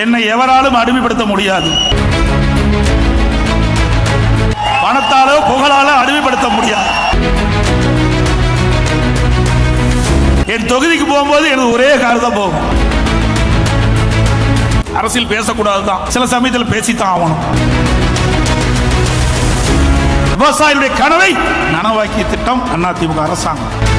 என்னை எவராலும் அடிமைப்படுத்த முடியாது. பணத்தாலோ புகழாலோ அடிமைப்படுத்த முடியாது. என் தொகுதிக்கு போகும்போது எனது ஒரே கார் தான் போகும். அரசியல் பேசக்கூடாது தான் சில சமயத்தில் பேசித்தான் ஆகணும். விவசாயிகளுடைய கனவை நனவாக்கிய திட்டம் அதிமுக அரசாங்கம்.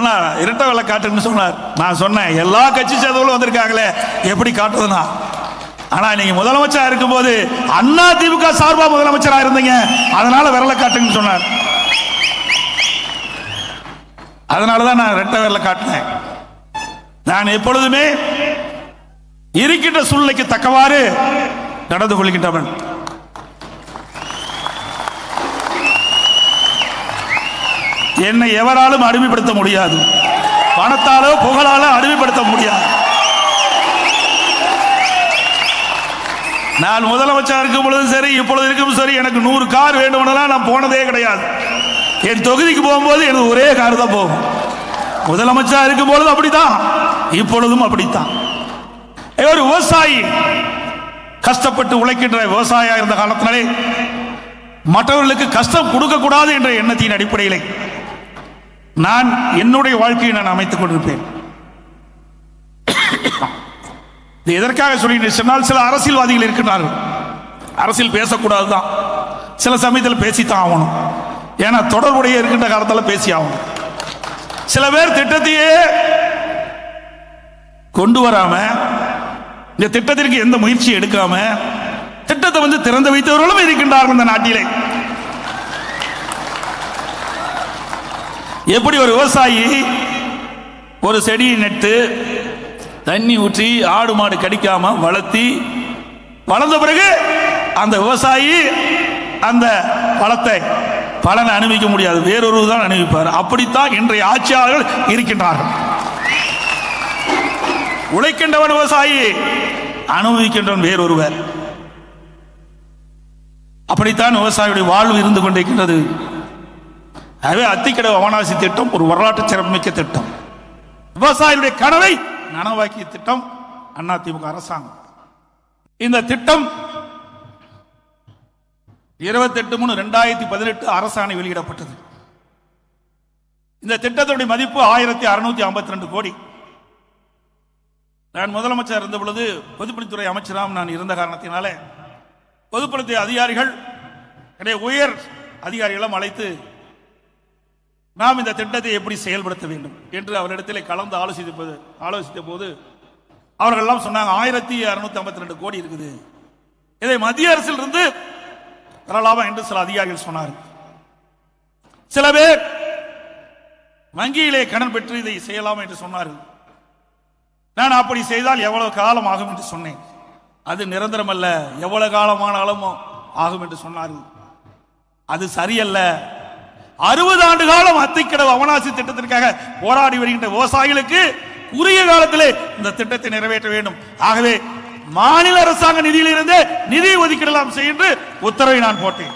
அண்ணா இரட்டை வேலை காட்டுன்னு சொன்னார். நான் சொன்னேன் எல்லா கட்சி சேர்ந்தவங்களும் வந்திருக்காங்களே எப்படி காட்டுறதுனா ஆனா நீங்க முதலமைச்சரா இருக்கும்போது அண்ணா திமுக சார்பா முதலமைச்சரா இருந்தீங்க. அதனால விரலை காட்டுங்கன்னு சொன்னார். அதனால தான் நான் ரெட்டை விரலை காட்டினேன். நான் எப்பொழுதுமே இருக்கின்ற சூழ்நிலைக்கு தக்கவாறு நடந்து கொள்கின்றவன். என்னை எவராலும் அடிமைப்படுத்த முடியாது. பணத்தாலோ புகழாலோ அடிமைப்படுத்த முடியாது. நான் முதலமைச்சர் இருக்கும் பொழுதும் சரி இப்பொழுது இருக்கும் சரி எனக்கு நூறு கார் வேண்டுமெனலாம் நான் போனதே கிடையாது. என் தொகுதிக்கு போகும்போது எனக்கு ஒரே கார் தான் போகும். முதலமைச்சர் இருக்கும் பொழுது அப்படித்தான் இப்பொழுதும் அப்படித்தான். ஒரு விவசாயி கஷ்டப்பட்டு உழைக்கின்ற விவசாயியாக இருந்த காலத்தினாலே மற்றவர்களுக்கு கஷ்டம் கொடுக்கக்கூடாது என்ற எண்ணத்தின் அடிப்படையிலே நான் என்னுடைய வாழ்க்கையை நான் அமைத்துக் கொண்டிருப்பேன். இது எதற்காக சொல்லி சொன்னால் சில அரசியல்வாதிகள் இருக்கிறார்கள் அரசியல் பேசக்கூடாது தான் சில சமயத்தில் பேசித்தான் ஆகணும். ஏன்னா தொடர்புடைய இருக்கின்ற காலத்தில் பேசி ஆகணும். சில பேர் திட்டத்தையே கொண்டு வராம இந்த திட்டத்திற்கு எந்த முயற்சியும் எடுக்காம திட்டத்தை வந்து திறந்து வைத்தவர்களும் இருக்கின்றார்கள் இந்த நாட்டிலே. எப்படி ஒரு விவசாயி ஒரு செடியை நட்டு தண்ணி ஊற்றி ஆடு மாடு கடிக்காம வளர்த்தி வளர்ந்த பிறகு அந்த விவசாயி அந்த பழத்தை பலனை அனுபவிக்க முடியாது. வேறொரு தான் அனுபவிப்பார். அப்படித்தான் இன்றைய ஆட்சியாளர்கள் இருக்கின்றார்கள். உழைக்கின்றவன் விவசாயி அனுபவிக்கின்றவன் வேறொருவர். அப்படித்தான் விவசாயியுடைய வாழ்வு இருந்து கொண்டிருக்கின்றது. ஆகவே அத்திக்கடை அவனாசி திட்டம் ஒரு வரலாற்று சிறப்புமிக்க திட்டம். விவசாயிகளுடைய கனவை நனவாக்கிய திட்டம் அதிமுக அரசாங்கம். இந்த திட்டம் இருபத்தெட்டு மூணு ரெண்டாயிரத்தி பதினெட்டு அரசாணை வெளியிடப்பட்டது. இந்த திட்டத்துடைய மதிப்பு ஆயிரத்தி அறுநூத்தி ஐம்பத்தி ரெண்டு கோடி. நான் முதலமைச்சர் இருந்த பொழுது பொதுப்பணித்துறை அமைச்சராம் நான் இருந்த காரணத்தினாலே பொதுப்பணித்துறை அதிகாரிகள் உயர் அதிகாரிகளும் அழைத்து நாம் இந்த திட்டத்தை எப்படி செயல்படுத்த வேண்டும் என்று அவரிடத்தில் கலந்து ஆலோசித்த போது ஆலோசித்த போது அவர்கள் எல்லாம் சொன்னாங்க ஆயிரத்தி அறுநூத்தி ஐம்பத்தி ரெண்டு கோடி இருக்குது. இதை மத்திய அரசில் இருந்து பெறலாமா என்று சில அதிகாரிகள் சொன்னார்கள். சில பேர் வங்கியிலே கடன் பெற்று இதை செய்யலாம் என்று சொன்னார்கள். நான் அப்படி செய்தால் எவ்வளவு காலம் ஆகும் என்று சொன்னேன். அது நிரந்தரம் அல்ல எவ்வளவு காலமானாலும் ஆகும் என்று சொன்னார்கள். அது சரியல்ல. அறுபது ஆண்டு காலம் அத்திக்கடவு அவனாசி திட்டத்திற்காக போராடி வருகின்ற விவசாயிகளுக்கு உரிய காலத்திலே இந்த திட்டத்தை நிறைவேற்ற வேண்டும். ஆகவே மாநில அரசாங்க நிதியிலிருந்து நிதி ஒதுக்கிடலாம் செய்ய என்று உத்தரவை நான் போட்டேன்.